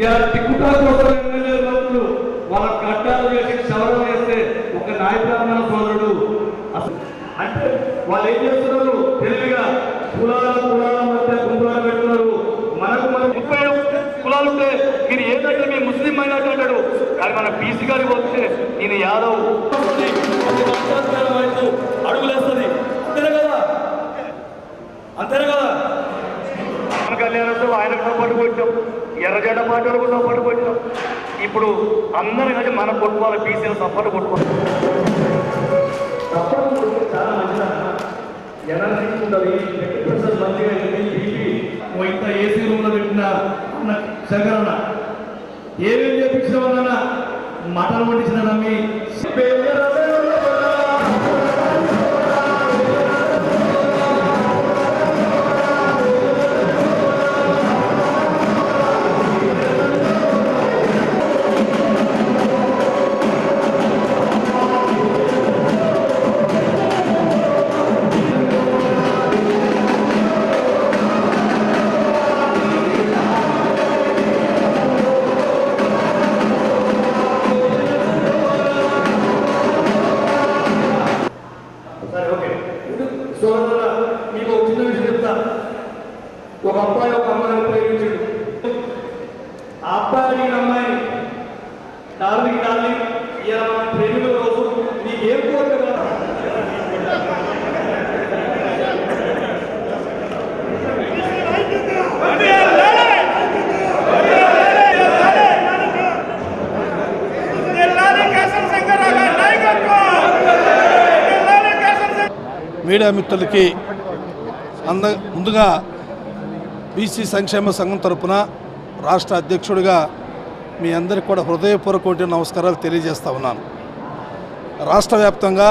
ఇలా టిక్కుటా కోసం ఎమ్మెల్యే లోపలు వాళ్ళ కట్టాలు చేసి చేస్తే ఒక నాయ బ్రాహ్మణ సోదరుడు అంటే వాళ్ళు ఏం చేస్తున్నారు? తెలివిగా కులాల కులాల మధ్య గుంపులను పెడుతున్నారు. మనకు మన ముప్పై కులాలు ఉంటే మీరు ఏంటంటే మీ ముస్లిం మైనార్టీ అంటాడు కానీ మన బీసీ గారికి పోతే నేను యాదవ్. అడుగులేస్తుంది. అంతేనే కదా? అంతేనే కదా? పవన్ కళ్యాణ్ అంటే ఆయనకు సపోర్ట్ ఎర్రగడ్డ మాట కూడా సపోర్ట్ కొట్టాం ఇప్పుడు అందరూ కలిసి మనం కొట్టుకోవాలి బీసీలు సపోర్ట్ కొట్టుకోవాలి. సపోర్ట్ చాలా మంచిదన్న ఎనర్జీ ఉంటుంది ఎక్స్ప్రెషన్ మంచిగా బీపీ ఇంత ఏసీ రూమ్లో పెట్టిన అన్న? శంకరన్న ఏమేం చేపించిన మటన్ వండించిన నమ్మి మీడియా మిత్రులకి అంద ముందుగా బీసీ సంక్షేమ సంఘం తరపున రాష్ట్ర అధ్యక్షుడిగా మీ అందరికి కూడా హృదయపూర్వక నమస్కారాలు తెలియజేస్తా ఉన్నాను. రాష్ట్ర వ్యాప్తంగా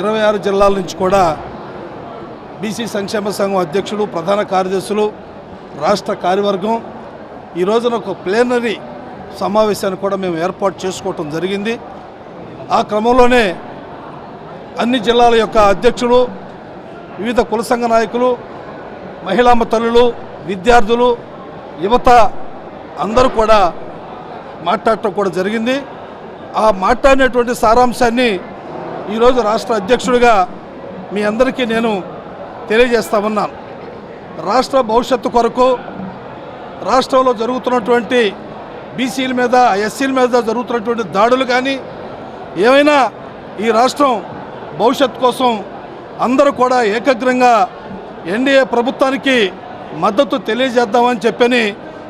ఇరవై ఆరు జిల్లాల నుంచి కూడా బీసీ సంక్షేమ సంఘం అధ్యక్షులు ప్రధాన కార్యదర్శులు రాష్ట్ర కార్యవర్గం ఈ రోజున ఒక ప్లేనరీ సమావేశాన్ని కూడా మేము ఏర్పాటు చేసుకోవటం జరిగింది. ఆ క్రమంలోనే అన్ని జిల్లాల యొక్క అధ్యక్షులు వివిధ కుల సంఘ నాయకులు మహిళామ తల్లులు విద్యార్థులు యువత అందరూ కూడా మాట్లాడటం కూడా జరిగింది. ఆ మాట్లాడినటువంటి సారాంశాన్ని ఈరోజు రాష్ట్ర అధ్యక్షుడిగా మీ అందరికీ నేను తెలియజేస్తా ఉన్నాను. రాష్ట్ర భవిష్యత్తు కొరకు రాష్ట్రంలో జరుగుతున్నటువంటి బీసీల మీద ఎస్సీల మీద జరుగుతున్నటువంటి దాడులు కానీ ఏమైనా ఈ రాష్ట్రం భవిష్యత్తు కోసం అందరూ కూడా ఏకగ్రంగా ఎన్డీఏ ప్రభుత్వానికి మద్దతు తెలియజేద్దామని చెప్పని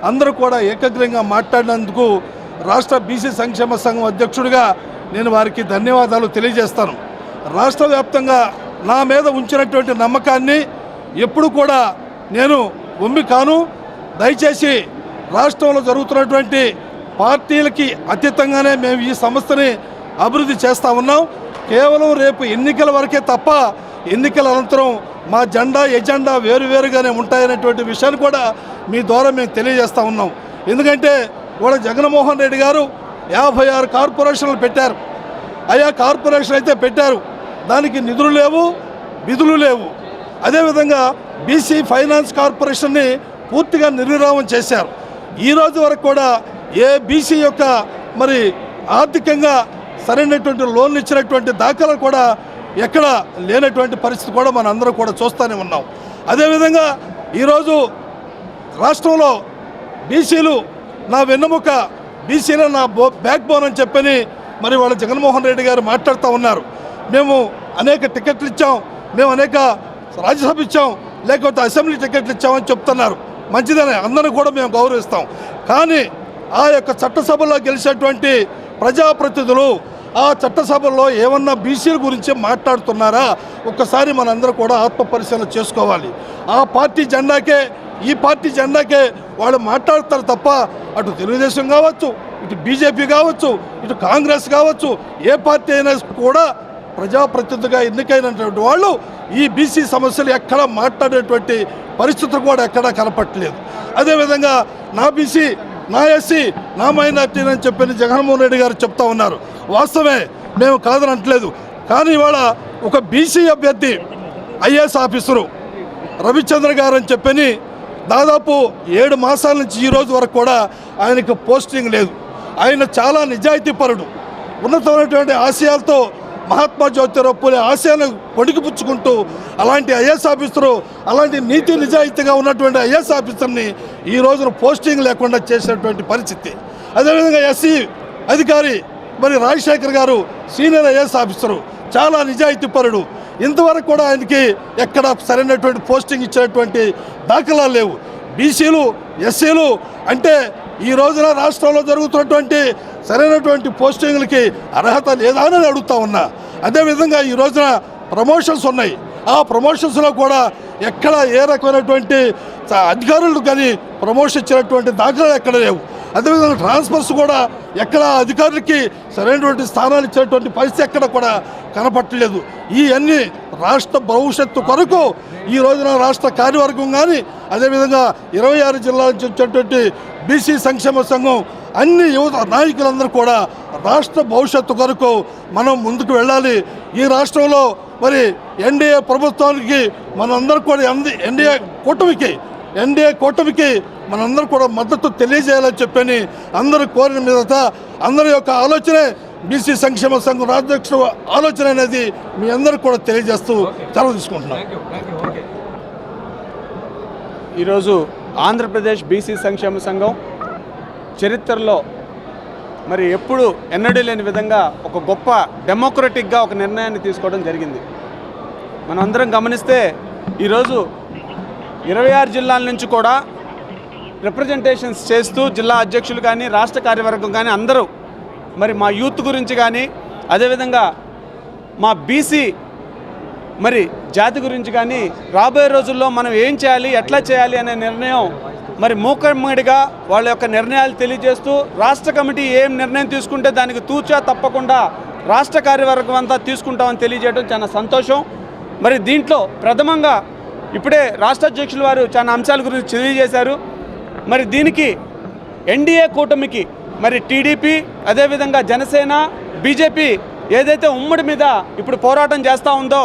అందరూ కూడా ఏకగ్రంగా మాట్లాడినందుకు రాష్ట్ర బీసీ సంక్షేమ సంఘం అధ్యక్షుడిగా నేను వారికి ధన్యవాదాలు తెలియజేస్తాను. రాష్ట్ర వ్యాప్తంగా నా మీద ఉంచినటువంటి నమ్మకాన్ని ఎప్పుడు కూడా నేను ఉమ్మి కాను. దయచేసి రాష్ట్రంలో జరుగుతున్నటువంటి పార్టీలకి అతీతంగానే మేము ఈ సంస్థని అభివృద్ధి చేస్తూ ఉన్నాం. కేవలం రేపు ఎన్నికల వరకే తప్ప ఎన్నికల అనంతరం మా జెండా ఎజెండా వేరువేరుగానే ఉంటాయనేటువంటి విషయాన్ని కూడా మీ ద్వారా మేము తెలియజేస్తూ ఉన్నాం. ఎందుకంటే కూడా జగన్మోహన్ రెడ్డి గారు యాభై ఆరు కార్పొరేషన్లు పెట్టారు. అయా కార్పొరేషన్ అయితే పెట్టారు. దానికి నిధులు లేవు విధులు లేవు. అదేవిధంగా బీసీ ఫైనాన్స్ కార్పొరేషన్ని పూర్తిగా నిర్విరామం చేశారు. ఈ రోజు వరకు కూడా ఏ బీసీ యొక్క మరి ఆర్థికంగా సరైనటువంటి లోన్లు ఇచ్చినటువంటి దాఖలు కూడా ఎక్కడ లేనటువంటి పరిస్థితి కూడా మన అందరం కూడా చూస్తూనే ఉన్నాం. అదేవిధంగా ఈరోజు రాష్ట్రంలో బీసీలు నా వెన్నెముక బీసీలో నా బో బ్యాక్ బోన్ అని చెప్పని మరి వాళ్ళ జగన్మోహన్ రెడ్డి గారు మాట్లాడుతూ ఉన్నారు. మేము అనేక టికెట్లు ఇచ్చాం మేము అనేక రాజ్యసభ ఇచ్చాం లేకపోతే అసెంబ్లీ టికెట్లు ఇచ్చామని చెప్తున్నారు. మంచిదనే అందరిని కూడా మేము గౌరవిస్తాం. కానీ ఆ యొక్క చట్టసభలో గెలిచినటువంటి ప్రజాప్రతినిధులు ఆ చట్టసభల్లో ఏమన్నా బీసీల గురించి మాట్లాడుతున్నారా? ఒక్కసారి మనందరూ కూడా ఆత్మ పరిశీలన చేసుకోవాలి. ఆ పార్టీ జెండాకే ఈ పార్టీ జెండాకే వాళ్ళు మాట్లాడతారు తప్ప అటు తెలుగుదేశం కావచ్చు ఇటు బీజేపీ కావచ్చు ఇటు కాంగ్రెస్ కావచ్చు ఏ పార్టీ అయినా కూడా ప్రజాప్రతినిధిగా ఎన్నికైనటువంటి వాళ్ళు ఈ బీసీ సమస్యలు ఎక్కడ మాట్లాడేటువంటి పరిస్థితులు కూడా ఎక్కడా కనపట్టలేదు అదేవిధంగా నా బీసీ నా ఎస్సీ నా మైనార్టీ అని చెప్పి జగన్మోహన్ రెడ్డి గారు చెప్తా ఉన్నారు. వాస్తవమే మేము అంటలేదు కానీ ఇవాళ ఒక బీసీ అభ్యర్థి ఐఏఎస్ ఆఫీసరు రవిచంద్ర గారు అని చెప్పని దాదాపు ఏడు మాసాల నుంచి ఈ రోజు వరకు కూడా ఆయనకు పోస్టింగ్ లేదు. ఆయన చాలా నిజాయితీపరుడు. ఉన్నతమైనటువంటి ఆశయాలతో మహాత్మా జ్యోతిరావు పూలే ఆశయాలను పొడిగిపుచ్చుకుంటూ అలాంటి ఐఏఎస్ ఆఫీసరు అలాంటి నీతి నిజాయితీగా ఉన్నటువంటి ఐఏఎస్ ఆఫీసర్ని ఈ రోజున పోస్టింగ్ లేకుండా చేసినటువంటి పరిస్థితి. అదేవిధంగా ఎస్సీ అధికారి మరి రాజశేఖర్ గారు సీనియర్ ఐఏఎస్ ఆఫీసరు చాలా నిజాయితీపరుడు ఇంతవరకు కూడా ఆయనకి ఎక్కడ సరైనటువంటి పోస్టింగ్ ఇచ్చినటువంటి దాఖలాలు లేవు. బీసీలు ఎస్సీలు అంటే ఈ రోజున రాష్ట్రంలో జరుగుతున్నటువంటి సరైనటువంటి పోస్టింగ్లకి అర్హత లేదా అని అడుగుతా ఉన్నా. అదేవిధంగా ఈ రోజున ప్రమోషన్స్ ఉన్నాయి. ఆ ప్రమోషన్స్లో కూడా ఎక్కడ ఏ రకమైనటువంటి అధికారులు కానీ ప్రమోషన్ ఇచ్చినటువంటి దాఖలాలు ఎక్కడ లేవు. అదేవిధంగా ట్రాన్స్ఫర్స్ కూడా ఎక్కడ అధికారులకి సరైనటువంటి స్థానాలు ఇచ్చినటువంటి పరిస్థితి ఎక్కడ కూడా కనపట్టలేదు. ఈ అన్ని రాష్ట్ర భవిష్యత్తు కొరకు ఈ రోజున రాష్ట్ర కార్యవర్గం కానీ అదేవిధంగా ఇరవై ఆరు జిల్లాల నుంచి వచ్చేటువంటి బీసీ సంక్షేమ సంఘం అన్ని యువత నాయకులందరూ కూడా రాష్ట్ర భవిష్యత్తు కొరకు మనం ముందుకు వెళ్ళాలి. ఈ రాష్ట్రంలో మరి ఎన్డీఏ ప్రభుత్వానికి మనందరూ కూడా ఎన్డీఏ కూటమికి ఎన్డీఏ కూటమికి మనందరూ కూడా మద్దతు తెలియజేయాలని చెప్పని అందరూ కోరిన మీదట అందరి యొక్క ఆలోచనే బీసీ సంక్షేమ సంఘం రాజ్యాధ్యక్షుడు ఆలోచన అనేది మీ అందరూ కూడా తెలియజేస్తూ సెలవు తీసుకుంటున్నాం. ఈరోజు ఆంధ్రప్రదేశ్ బీసీ సంక్షేమ సంఘం చరిత్రలో మరి ఎప్పుడు ఎన్నడూ లేని విధంగా ఒక గొప్ప డెమోక్రటిక్గా ఒక నిర్ణయాన్ని తీసుకోవడం జరిగింది. మనం అందరం గమనిస్తే ఈరోజు ఇరవై ఆరు జిల్లాల నుంచి కూడా రిప్రజెంటేషన్స్ చేస్తూ జిల్లా అధ్యక్షులు కానీ రాష్ట్ర కార్యవర్గం కానీ అందరూ మరి మా యూత్ గురించి కానీ అదేవిధంగా మా బీసీ మరి జాతి గురించి కానీ రాబోయే రోజుల్లో మనం ఏం చేయాలి ఎట్లా చేయాలి అనే నిర్ణయం మరి మూకమ్మడిగా వాళ్ళ యొక్క నిర్ణయాలు తెలియజేస్తూ రాష్ట్ర కమిటీ ఏం నిర్ణయం తీసుకుంటే దానికి తూచా తప్పకుండా రాష్ట్ర కార్యవర్గం అంతా తీసుకుంటామని తెలియజేయడం చాలా సంతోషం. మరి దీంట్లో ప్రథమంగా ఇప్పుడే రాష్ట్ర అధ్యక్షులు వారు చాలా అంశాల గురించి తెలియజేశారు. మరి దీనికి ఎన్డీఏ కూటమికి మరి టీడీపీ అదేవిధంగా జనసేన బీజేపీ ఏదైతే ఉమ్మడి మీద ఇప్పుడు పోరాటం చేస్తూ ఉందో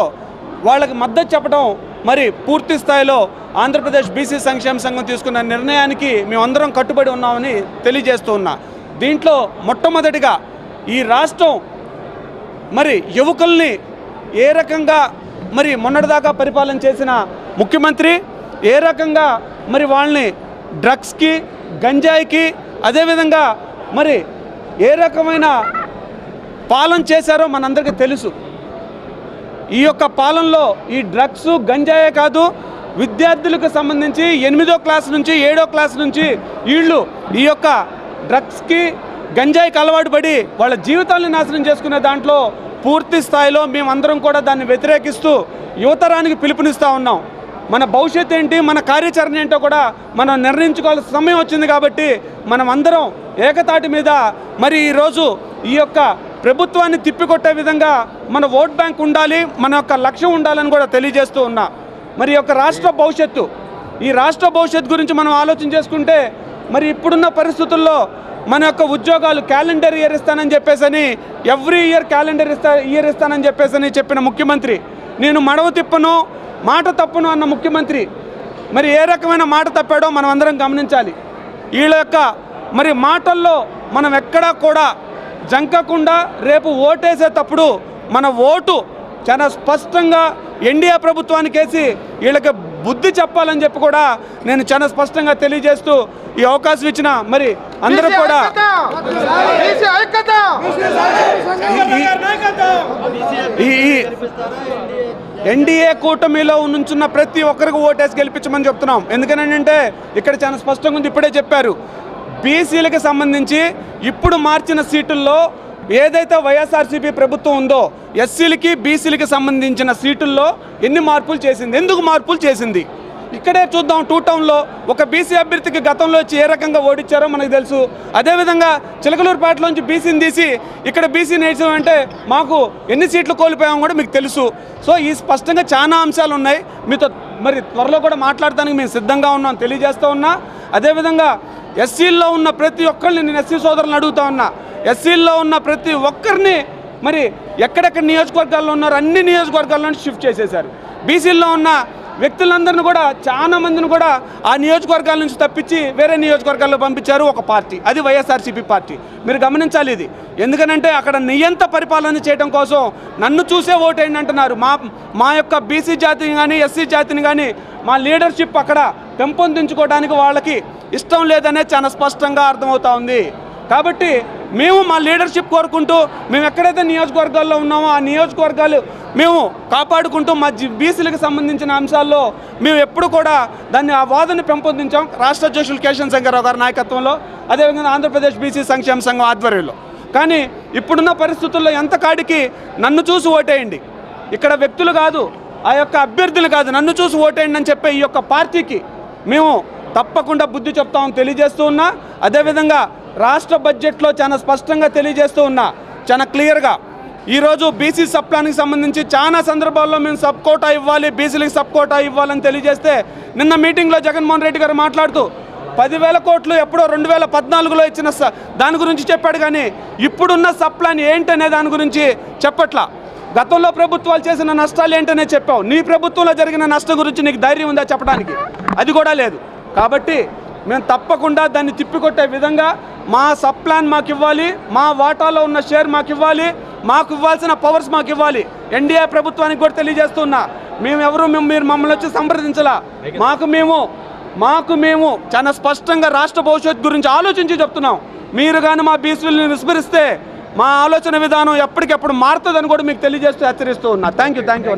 వాళ్ళకి మద్దతు చెప్పడం మరి పూర్తి స్థాయిలో ఆంధ్రప్రదేశ్ బీసీ సంక్షేమ సంఘం తీసుకున్న నిర్ణయానికి మేమందరం కట్టుబడి ఉన్నామని తెలియజేస్తూ ఉన్నా. దీంట్లో మొట్టమొదటిగా ఈ రాష్ట్రం మరి యువకుల్ని ఏ రకంగా మరి మొన్నటిదాకా పరిపాలన చేసిన ముఖ్యమంత్రి ఏ రకంగా మరి వాళ్ళని డ్రగ్స్కి గంజాయికి అదేవిధంగా మరి ఏ రకమైన పాలన చేశారో మనందరికీ తెలుసు. ఈ యొక్క పాలనలో ఈ డ్రగ్స్ గంజాయే కాదు విద్యార్థులకు సంబంధించి ఎనిమిదో క్లాస్ నుంచి ఏడో క్లాస్ నుంచి వీళ్ళు ఈ యొక్క డ్రగ్స్కి గంజాయికి అలవాటు పడి వాళ్ళ జీవితాలను నాశనం చేసుకునే దాంట్లో పూర్తి స్థాయిలో మేమందరం కూడా దాన్ని వ్యతిరేకిస్తూ యువతరానికి పిలుపునిస్తూ ఉన్నాం. మన భవిష్యత్ ఏంటి మన కార్యాచరణ ఏంటో కూడా మనం నిర్ణయించుకోవాల్సిన సమయం వచ్చింది కాబట్టి మనం అందరం ఏకతాటి మీద మరి ఈరోజు ఈ యొక్క ప్రభుత్వాన్ని తిప్పికొట్టే విధంగా మన ఓట్ బ్యాంక్ ఉండాలి మన యొక్క లక్ష్యం ఉండాలని కూడా తెలియజేస్తూ ఉన్నా. మరి ఈ యొక్క రాష్ట్ర భవిష్యత్తు ఈ రాష్ట్ర భవిష్యత్తు గురించి మనం ఆలోచన చేసుకుంటే మరి ఇప్పుడున్న పరిస్థితుల్లో మన యొక్క ఉద్యోగాలు క్యాలెండర్ ఇయర్ ఇస్తానని చెప్పేసని ఎవ్రీ ఇయర్ క్యాలెండర్ ఇస్తా ఇయర్ ఇస్తానని చెప్పేసని చెప్పిన ముఖ్యమంత్రి. నేను మడవ తిప్పను మాట తప్పును అన్న ముఖ్యమంత్రి. మరి ఏ రకమైన మాట తప్పాడో మనం అందరం గమనించాలి. వీళ్ళ యొక్క మరి మాటల్లో మనం ఎక్కడా కూడా జంకకుండా రేపు ఓటేసేటప్పుడు మన ఓటు చాలా స్పష్టంగా ఎన్డీఏ ప్రభుత్వానికి వేసి వీళ్ళకి బుద్ధి చెప్పాలని చెప్పి కూడా నేను చాలా స్పష్టంగా తెలియజేస్తూ ఈ అవకాశం ఇచ్చిన మరి అందరూ కూడా ఈ ఎన్డీఏ కూటమిలో నుంచున్న ప్రతి ఒక్కరికి ఓటేసి గెలిపించమని చెప్తున్నాం. ఎందుకనంటే ఇక్కడ చాలా స్పష్టంగా ఉంది ఇప్పుడే చెప్పారు. బీసీలకు సంబంధించి ఇప్పుడు మార్చిన సీటుల్లో ఏదైతే వైఎస్ఆర్సీపీ ప్రభుత్వం ఉందో ఎస్సీలకి బీసీలకి సంబంధించిన సీటుల్లో ఎన్ని మార్పులు చేసింది? ఎందుకు మార్పులు చేసింది? ఇక్కడే చూద్దాం టూ టౌన్లో ఒక బీసీ అభ్యర్థికి గతంలో వచ్చి ఏ రకంగా ఓడించారో మనకు తెలుసు. అదేవిధంగా చిలకలూరుపేటలోంచి బీసీని తీసి ఇక్కడ బీసీ నేర్చాం అంటే మాకు ఎన్ని సీట్లు కోల్పోయామో కూడా మీకు తెలుసు. సో ఈ స్పష్టంగా చాలా అంశాలు ఉన్నాయి. మీతో మరి త్వరలో కూడా మాట్లాడడానికి మేము సిద్ధంగా ఉన్నాం తెలియజేస్తూ ఉన్నా. అదేవిధంగా ఎస్సీల్లో ఉన్న ప్రతి ఒక్కరిని నేను ఎస్సీ సోదరులను అడుగుతా ఉన్నా. ఎస్సీల్లో ఉన్న ప్రతి ఒక్కరిని మరి ఎక్కడెక్కడ నియోజకవర్గాల్లో ఉన్నారో అన్ని నియోజకవర్గాల్లో షిఫ్ట్ చేసేశారు. బీసీల్లో ఉన్న వ్యక్తులందరిని కూడా చాలా మందిని కూడా ఆ నియోజకవర్గాల నుంచి తప్పించి వేరే నియోజకవర్గాల్లో పంపించారు ఒక పార్టీ. అది వైఎస్ఆర్సీపీ పార్టీ. మీరు గమనించాలి ఇది. ఎందుకనంటే అక్కడ నియంత పరిపాలన చేయడం కోసం నన్ను చూసే ఓటేయండి అంటున్నారు మా మా యొక్క బీసీ జాతిని కానీ ఎస్సీ జాతిని కానీ మా లీడర్షిప్ అక్కడ పెంపొందించుకోవడానికి వాళ్ళకి ఇష్టం లేదనే చాలా స్పష్టంగా అర్థమవుతా ఉంది. కాబట్టి మేము మా లీడర్షిప్ కోరుకుంటూ మేము ఎక్కడైతే నియోజకవర్గాల్లో ఉన్నామో ఆ నియోజకవర్గాలు మేము కాపాడుకుంటూ మా జి- బీసీలకు సంబంధించిన అంశాల్లో మేము ఎప్పుడు కూడా దాన్ని ఆ వాదన పెంపొందించాం. రాష్ట్ర అధ్యక్షులు కేశవ శంకర్రావు గారి నాయకత్వంలో అదేవిధంగా ఆంధ్రప్రదేశ్ బీసీ సంక్షేమ సంఘం ఆధ్వర్యంలో. కానీ ఇప్పుడున్న పరిస్థితుల్లో ఎంత కాడికి నన్ను చూసి ఓటేయండి. ఇక్కడ వ్యక్తులు కాదు ఆ యొక్క అభ్యర్థులు కాదు నన్ను చూసి ఓటేయండి అని చెప్పే ఈ యొక్క పార్టీకి మేము తప్పకుండా బుద్ధి చెప్తామని తెలియజేస్తూ ఉన్నా. అదేవిధంగా రాష్ట్ర బడ్జెట్లో చాలా స్పష్టంగా తెలియజేస్తూ ఉన్నా చాలా క్లియర్గా. ఈరోజు బీసీ సబ్ ప్లాన్కి సంబంధించి చాలా సందర్భాల్లో మేము సబ్ కోటా ఇవ్వాలి బీసీలకు సబ్ కోటా ఇవ్వాలని తెలియజేస్తే నిన్న మీటింగ్లో జగన్మోహన్ రెడ్డి గారు మాట్లాడుతూ పదివేల కోట్లు ఎప్పుడో రెండు వేల పద్నాలుగులో ఇచ్చిన స- దాని గురించి చెప్పాడు కానీ ఇప్పుడున్న సబ్ ప్లాన్ ఏంటనే దాని గురించి చెప్పట్లా. గతంలో ప్రభుత్వాలు చేసిన నష్టాలు ఏంటనే చెప్పావు. నీ ప్రభుత్వంలో జరిగిన నష్టం గురించి నీకు ధైర్యం ఉందా చెప్పడానికి? అది కూడా లేదు. కాబట్టి మేము తప్పకుండా దాన్ని తిప్పికొట్టే విధంగా మా సబ్ ప్లాన్ మాకు ఇవ్వాలి మా వాటాలో ఉన్న షేర్ మాకు ఇవ్వాలి మాకు ఇవ్వాల్సిన పవర్స్ మాకు ఇవ్వాలి. ఎన్డీఏ ప్రభుత్వానికి కూడా తెలియజేస్తున్నా. మేము ఎవరు మేము మీరు మమ్మల్ని వచ్చి సంప్రదించలా. మాకు మేము మాకు మేము చాలా స్పష్టంగా రాష్ట్ర భవిష్యత్తు గురించి ఆలోచించి చెప్తున్నాం. మీరు కానీ మా బీసీలను విస్మరిస్తే మా ఆలోచన విధానం ఎప్పటికెప్పుడు మారుతుందని కూడా మీకు తెలియజేస్తూ హెచ్చరిస్తూ ఉన్నా. Thank you thank you